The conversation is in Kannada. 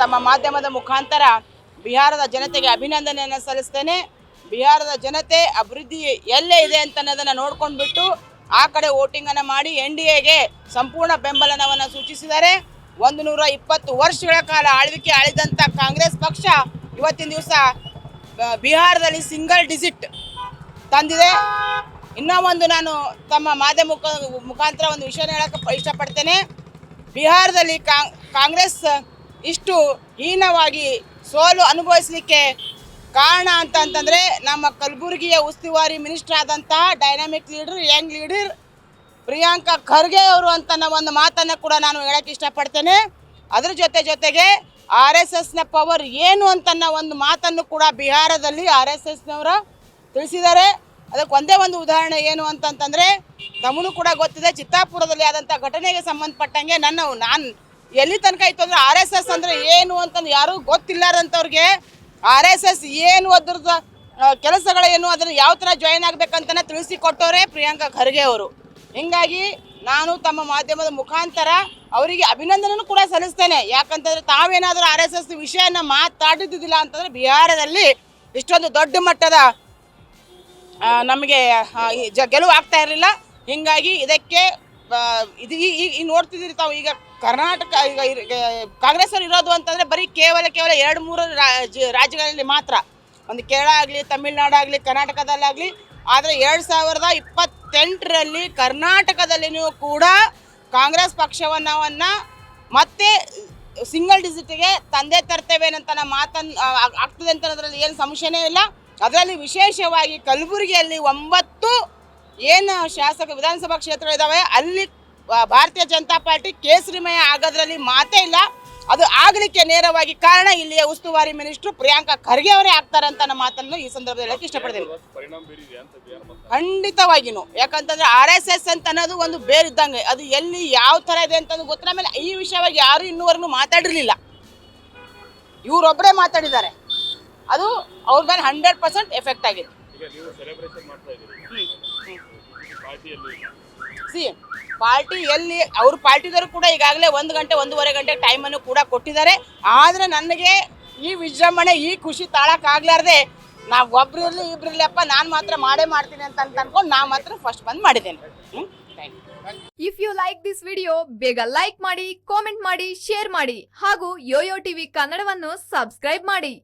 ತಮ್ಮ ಮಾಧ್ಯಮದ ಮುಖಾಂತರ ಬಿಹಾರದ ಜನತೆಗೆ ಅಭಿನಂದನೆಯನ್ನು ಸಲ್ಲಿಸ್ತೇನೆ. ಬಿಹಾರದ ಜನತೆ ಅಭಿವೃದ್ಧಿ ಎಲ್ಲೇ ಇದೆ ಅಂತ ಅನ್ನೋದನ್ನು ನೋಡ್ಕೊಂಡ್ಬಿಟ್ಟು ಆ ಕಡೆ ವೋಟಿಂಗನ್ನು ಮಾಡಿ ಎನ್ ಡಿ ಎಗೆ ಸಂಪೂರ್ಣ ಬೆಂಬಲನವನ್ನು ಸೂಚಿಸಿದ್ದಾರೆ. ಒಂದು ನೂರ ಇಪ್ಪತ್ತು ವರ್ಷಗಳ ಕಾಲ ಆಳ್ವಿಕೆ ಆಳಿದಂಥ ಕಾಂಗ್ರೆಸ್ ಪಕ್ಷ ಇವತ್ತಿನ ದಿವಸ ಬಿಹಾರದಲ್ಲಿ ಸಿಂಗಲ್ ಡಿಜಿಟ್ ತಂದಿದೆ. ಇನ್ನೂ ಒಂದು ನಾನು ತಮ್ಮ ಮಾಧ್ಯಮ ಮುಖಾಂತರ ಒಂದು ವಿಷಯ ಹೇಳಕ್ಕೆ ಇಷ್ಟಪಡ್ತೇನೆ. ಬಿಹಾರದಲ್ಲಿ ಕಾಂಗ್ ಕಾಂಗ್ರೆಸ್ ಇಷ್ಟು ಹೀನವಾಗಿ ಸೋಲು ಅನುಭವಿಸಲಿಕ್ಕೆ ಕಾರಣ ಅಂತಂತಂದರೆ ನಮ್ಮ ಕಲಬುರಗಿಯ ಉಸ್ತುವಾರಿ ಮಿನಿಸ್ಟರ್ ಆದಂತಹ dynamic leader, young leader Priyanka Kharge ಅವರು ಅಂತ ಒಂದು ಮಾತನ್ನು ಕೂಡ ನಾನು ಹೇಳಕ್ಕೆ ಇಷ್ಟಪಡ್ತೇನೆ. ಅದರ ಜೊತೆ ಜೊತೆಗೆ ಆರ್ ಎಸ್ ಎಸ್ನ ಪವರ್ ಏನು ಅಂತನ್ನ ಒಂದು ಮಾತನ್ನು ಕೂಡ ಬಿಹಾರದಲ್ಲಿ ಆರ್ ಎಸ್ ಎಸ್ನವರು ತಿಳಿಸಿದ್ದಾರೆ. ಅದಕ್ಕೆ ಒಂದೇ ಒಂದು ಉದಾಹರಣೆ ಏನು ಅಂತಂತಂದರೆ ನಮಗೂ ಕೂಡ ಗೊತ್ತಿದೆ, ಚಿತ್ತಾಪುರದಲ್ಲಿ ಆದಂಥ ಘಟನೆಗೆ ಸಂಬಂಧಪಟ್ಟಂಗೆ ನನ್ನ ನಾನು ಎಲ್ಲಿ ತನಕ ಇತ್ತು ಅಂದ್ರೆ ಆರ್ ಎಸ್ ಎಸ್ ಅಂದ್ರೆ ಏನು ಅಂತಂದು ಯಾರು ಗೊತ್ತಿಲ್ಲಾರಂಥವ್ರಿಗೆ ಆರ್ ಎಸ್ ಎಸ್ ಏನು ಅದ್ರದ್ದು ಕೆಲಸಗಳೇನು ಅದನ್ನು ಯಾವ ಥರ ಜಾಯಿನ್ ಆಗಬೇಕಂತನ ತಿಳಿಸಿಕೊಟ್ಟವರೇ ಪ್ರಿಯಾಂಕಾ ಖರ್ಗೆ ಅವರು. ಹಿಂಗಾಗಿ ನಾನು ತಮ್ಮ ಮಾಧ್ಯಮದ ಮುಖಾಂತರ ಅವರಿಗೆ ಅಭಿನಂದನೆನೂ ಕೂಡ ಸಲ್ಲಿಸ್ತೇನೆ. ಯಾಕಂತಂದ್ರೆ ತಾವೇನಾದರೂ ಆರ್ ಎಸ್ ಎಸ್ ವಿಷಯನ ಮಾತಾಡಿದ್ದಿಲ್ಲ ಅಂತಂದ್ರೆ ಬಿಹಾರದಲ್ಲಿ ಇಷ್ಟೊಂದು ದೊಡ್ಡ ಮಟ್ಟದ ನಮಗೆ ಜ, ಗೆಲುವು ಆಗ್ತಾ ಇರಲಿಲ್ಲ. ಹಿಂಗಾಗಿ ಇದಕ್ಕೆ ಇದು ಈಗ ನೋಡ್ತಿದ್ದೀರಿ ತಾವು, ಈಗ ಕರ್ನಾಟಕ, ಈಗ ಕಾಂಗ್ರೆಸ್ ಅವ್ರು ಇರೋದು ಅಂತಂದ್ರೆ ಬರೀ ಕೇವಲ ಕೇವಲ ಎರಡು, ಮೂರು ರಾಜ್ಯ ರಾಜ್ಯಗಳಲ್ಲಿ ಮಾತ್ರ. ಒಂದು ಕೇರಳ ಆಗಲಿ ತಮಿಳ್ನಾಡಾಗಲಿ ಕರ್ನಾಟಕದಲ್ಲಾಗಲಿ, ಆದರೆ ಎರಡು ಸಾವಿರದ ಇಪ್ಪತ್ತೆಂಟರಲ್ಲಿ ಕರ್ನಾಟಕದಲ್ಲಿನೂ ಕೂಡ ಕಾಂಗ್ರೆಸ್ ಪಕ್ಷವನ್ನವನ್ನು ಮತ್ತೆ ಸಿಂಗಲ್ ಡಿಜಿಟ್ಗೆ ತಂದೆ ತರ್ತೇವೆ ಅಂತ ನಮ್ಮ ಮಾತನ್ನು ಆಗ್ತದೆ ಅಂತ ಅನ್ನೋದ್ರಲ್ಲಿ ಏನು ಸಂಶಯನೇ ಇಲ್ಲ. ಅದರಲ್ಲಿ ವಿಶೇಷವಾಗಿ ಕಲಬುರಗಿಯಲ್ಲಿ ಒಂಬತ್ತು ಏನು ಶಾಸಕ ವಿಧಾನಸಭಾ ಕ್ಷೇತ್ರಗಳಿದ್ದಾವೆ ಅಲ್ಲಿ ಭಾರತೀಯ ಜನತಾ ಪಾರ್ಟಿ ಕೇಸರಿಮಯ ಆಗೋದ್ರಲ್ಲಿ ಮಾತೇ ಇಲ್ಲ. ಅದು ಆಗಲಿಕ್ಕೆ ನೇರವಾಗಿ ಕಾರಣ ಇಲ್ಲಿಯ ಉಸ್ತುವಾರಿ ಮಿನಿಸ್ಟರ್ ಪ್ರಿಯಾಂಕಾ ಖರ್ಗೆ ಅವರೇ ಆಗ್ತಾರೆ ಅಂತ ನಮ್ಮ ಮಾತನ್ನು ಈ ಸಂದರ್ಭದಲ್ಲಿ ಹೇಳಕ್ಕೆ ಇಷ್ಟಪಡ್ತೀನಿ. ಖಂಡಿತವಾಗಿನು. ಯಾಕಂತಂದ್ರೆ ಆರ್ ಎಸ್ ಎಸ್ ಅಂತ ಅನ್ನೋದು ಒಂದು ಬೇರೆ ಇದ್ದಂಗೆ ಅದು ಎಲ್ಲಿ ಯಾವ ಥರ ಇದೆ ಅಂತ ಗೊತ್ತಿಲ್ಲ. ಆಮೇಲೆ ಈ ವಿಷಯವಾಗಿ ಯಾರು ಇನ್ನೂವರೆಗೂ ಮಾತಾಡಿರಲಿಲ್ಲ. ಇವರೊಬ್ಬರೇ ಮಾತಾಡಿದ್ದಾರೆ. ಅದು ಅವ್ರ ಮೇಲೆ ಹಂಡ್ರೆಡ್ ಪರ್ಸೆಂಟ್ ಎಫೆಕ್ಟ್ ಆಗಿದೆ. ಸಿ ಪಾರ್ಟಿ ಎಲ್ಲಿ ಅವ್ರ ಪಾರ್ಟಿದವರು ಕೂಡ ಈಗಾಗಲೇ ಒಂದು ಗಂಟೆ ಒಂದೂವರೆ ಗಂಟೆ ಟೈಮನ್ನು ಕೂಡ ಕೊಟ್ಟಿದ್ದಾರೆ. ಆದರೆ ನನಗೆ ಈ ವಿಜೃಂಭಣೆ ಈ ಖುಷಿ ತಾಳಕ್ಕಾಗ್ಲಾರ್ದೆ ನಾವು ಒಬ್ರು ಇರಲಿ ಇಬ್ರು ಅಪ್ಪ ನಾನು ಮಾತ್ರ ಮಾಡೇ ಮಾಡ್ತೀನಿ ಅಂತ ಅಂತ ಅನ್ಕೊಂಡು ನಾ ಮಾತ್ರ ಫಸ್ಟ್ ಬಂದ್ ಮಾಡಿದ್ದೇನೆ. Thank you if you like this video ಬೇಗ ಲೈಕ್ ಮಾಡಿ ಕಾಮೆಂಟ್ ಮಾಡಿ ಶೇರ್ ಮಾಡಿ ಹಾಗೂ ಯೋಯೋ ಟಿವಿ ಕನ್ನಡವನ್ನು ಸಬ್ಸ್ಕ್ರೈಬ್ ಮಾಡಿ.